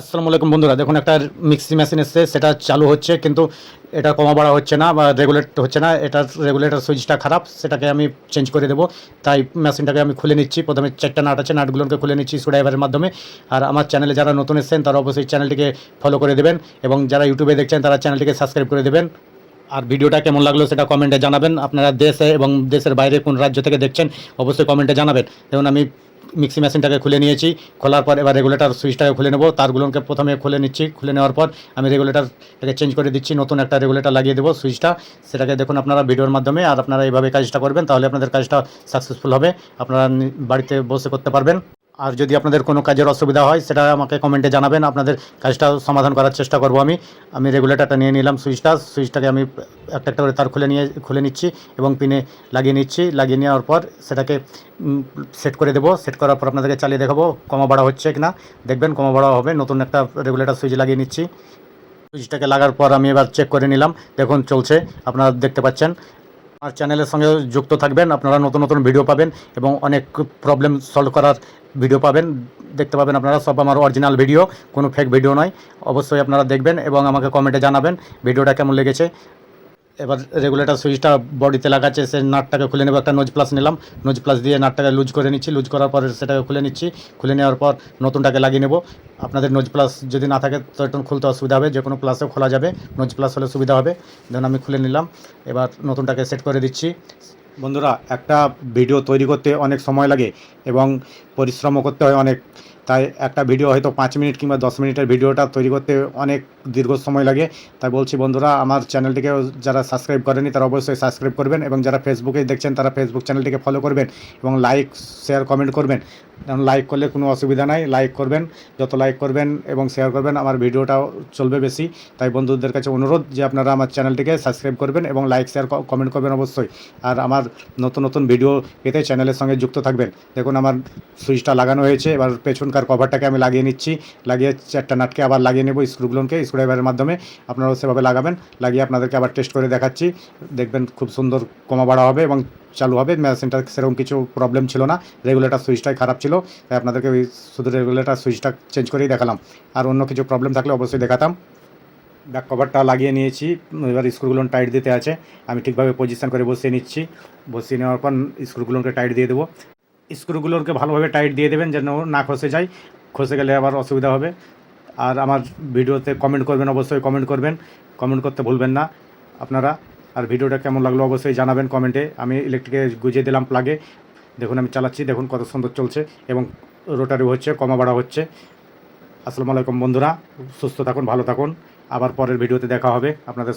আসসালামু আলাইকুম বন্ধুরা, দেখুন একটা মিক্সি মেশিন এসছে, সেটা চালু হচ্ছে, কিন্তু এটা কমা বাড়া হচ্ছে না বা রেগুলেট হচ্ছে না এটার রেগুলেটর সুইচটা খারাপ, সেটাকে আমি চেঞ্জ করে দেবো। তাই মেশিনটাকে আমি খুলে নিচ্ছি, প্রথমে চারটা নাট আছে, নাটগুলোকে খুলে নিচ্ছি স্ক্রুড্রাইভারের মাধ্যমে। আর আমার চ্যানেলে যারা নতুন এসেছেন, তারা অবশ্যই চ্যানেলটিকে ফলো করে দেবেন এবং যারা ইউটিউবে দেখছেন, তারা চ্যানেলটিকে সাবস্ক্রাইব করে দেবেন। আর ভিডিওটা কেমন লাগল সেটা কমেন্টে জানাবেন। আপনারা দেশে এবং দেশের বাইরে কোন রাজ্য থেকে দেখছেন, অবশ্যই কমেন্টে জানাবেন। যেমন আমি মিক্সি মেশিনটাকে খুলে নিয়েছি। খোলার পর এবার রেগুলেটার সুইচটাকে খুলে নেব। তারগুলোকে প্রথমে খুলে নিচ্ছি। খুলে নেওয়ার পর আমি রেগুলেটারটাকে চেঞ্জ করে দিচ্ছি। নতুন একটা রেগুলেটর লাগিয়ে দেবো সুইচটা সেটাকে দেখুন আপনারা ভিডিওর মাধ্যমে আর আপনারা এইভাবে কাজটা করবেন, তাহলে আপনাদের কাজটা সাকসেসফুল হবে। আপনারা বাড়িতে বসে করতে পারবেন। আর যদি আপনাদের কোনো কাজের অসুবিধা হয়, সেটা আমাকে কমেন্টে জানাবেন। আপনাদের কাজটা সমাধান করার চেষ্টা করব আমি। আমি রেগুলেটারটা নিয়ে নিলাম সুইচটা সুইচটাকে আমি একটা একটা করে তার খুলে নিয়ে, খুলে নিচ্ছি এবং পিনে লাগিয়ে নিচ্ছি। লাগিয়ে নেওয়ার পর সেটাকে সেট করে দেবো। সেট করার পর আপনাদেরকে চালিয়ে দেখাবো কমা বাড়া হচ্ছে কিনা। দেখবেন কমা বাড়া হবে। নতুন একটা রেগুলেটার সুইচ লাগিয়ে নিচ্ছি। সুইচটাকে লাগার পর আমি এবার চেক করে নিলাম। দেখুন চলছে। আপনারা দেখতে পাচ্ছেন। আমার চ্যানেলের সঙ্গে যুক্ত থাকবেন। আপনারা নতুন নতুন ভিডিও পাবেন এবং অনেক প্রবলেম সলভ করার ভিডিও পাবেন। দেখতে পাবেন আপনারা সব আমার অরিজিনাল ভিডিও কোনো ফেক ভিডিও নয়। অবশ্যই আপনারা দেখবেন এবং আমাকে কমেন্টে জানাবেন। ভিডিওটা কেমন লেগেছে? এবার রেগুলেটর সুইচটা বডিতে লাগাচ্ছে, সে নাটটাকে খুলে নেব, একটা নোজ প্লাস নিলাম। নোজ প্লাস দিয়ে নাটটাকে লুজ করে নিচ্ছি লুজ করার পর সেটাকে খুলে নিচ্ছি। খুলে নেওয়ার পর নতুনটাকে লাগিয়ে নেব। আপনাদের নোজ প্লাস যদি না থাকে, তো একটু খুলতে অসুবিধা হবে, যে কোনো প্লাসেও খোলা যাবে। নোজ প্লাস হলে সুবিধা হবে। ধরুন আমি খুলে নিলাম। এবার নতুনটাকে সেট করে দিচ্ছি। বন্ধুরা, একটা ভিডিও তৈরি করতে অনেক সময় লাগে এবং পরিশ্রমও করতে হয় অনেক। তাই একটা ভিডিও হয়তো পাঁচ মিনিট কিংবা দশ মিনিটের ভিডিওটা তৈরি করতে অনেক দীর্ঘ সময় লাগে। তাই বলছি, বন্ধুরা, আমার চ্যানেলটিকে যারা সাবস্ক্রাইব করেনি তারা অবশ্যই সাবস্ক্রাইব করবেন এবং যারা ফেসবুকে দেখছেন তারা ফেসবুক চ্যানেলটিকে ফলো করবেন এবং লাইক, শেয়ার, কমেন্ট করবেন। কারণ লাইক করলে কোনো অসুবিধা নাই, লাইক করবেন, যত লাইক করবেন এবং শেয়ার করবেন আমার ভিডিওটাও চলবে বেশি। তাই বন্ধুদের কাছে অনুরোধ যে আপনারা আমার চ্যানেলটিকে সাবস্ক্রাইব করবেন এবং লাইক, শেয়ার কমেন্ট করবেন অবশ্যই। আর আমার নতুন নতুন ভিডিও পেতে চ্যানেলের সঙ্গে যুক্ত থাকবেন। দেখুন, আমার সুইচটা লাগানো হয়েছে, এবার পেছনকার কভারটাকে আমি লাগিয়ে নিচ্ছি। লাগিয়ে চারটা নাটকে আবার লাগিয়ে নেব স্ক্রুগুলোকে স্ক্রুড্রাইভারের মাধ্যমে। আপনারাও সেভাবে লাগাবেন। লাগিয়ে আপনাদেরকে আবার টেস্ট করে দেখাচ্ছি। দেখবেন খুব সুন্দর কমা বাড়া হবে এবং চালু হবে। মেশিনটার সেরকম কিছু প্রবলেম ছিল না। রেগুলেটর সুইচটাই খারাপ ছিল। তাই আপনাদেরকে ওই শুধু রেগুলেটর সুইচটা চেঞ্জ করেই দেখালাম। আর অন্য কিছু প্রবলেম থাকলে অবশ্যই দেখাতাম। ব্যাক কভারটা লাগিয়ে নিয়েছি। এবার স্ক্রুগুলো টাইট দিতে আছে। আমি ঠিকভাবে পজিশন করে বসিয়ে নিচ্ছি। বসিয়ে নেওয়ার পর স্ক্রুগুলোকে টাইট দিয়ে দেবো। স্ক্রুগুলোকে ভালোভাবে টাইট দিয়ে দেবেন যেন না খসে যায়। খসে গেলে আবার অসুবিধা হবে। আর আমার ভিডিওতে কমেন্ট করবেন, অবশ্যই কমেন্ট করবেন। কমেন্ট করতে ভুলবেন না আপনারা। আর ভিডিওটা কেমন লাগল অবশ্যই জানাবেন কমেন্টে আমি ইলেকট্রিকে গুজিয়ে দিলাম প্লাগে দেখুন, আমি চালাচ্ছি। দেখুন, কত সুন্দর চলছে এবং রোটারি হচ্ছে কমা বাড়া হচ্ছে। আসসালামু আলাইকুম বন্ধুরা। সুস্থ থাকুন, ভালো থাকুন। আবার পরের ভিডিওতে দেখা হবে। আপনাদের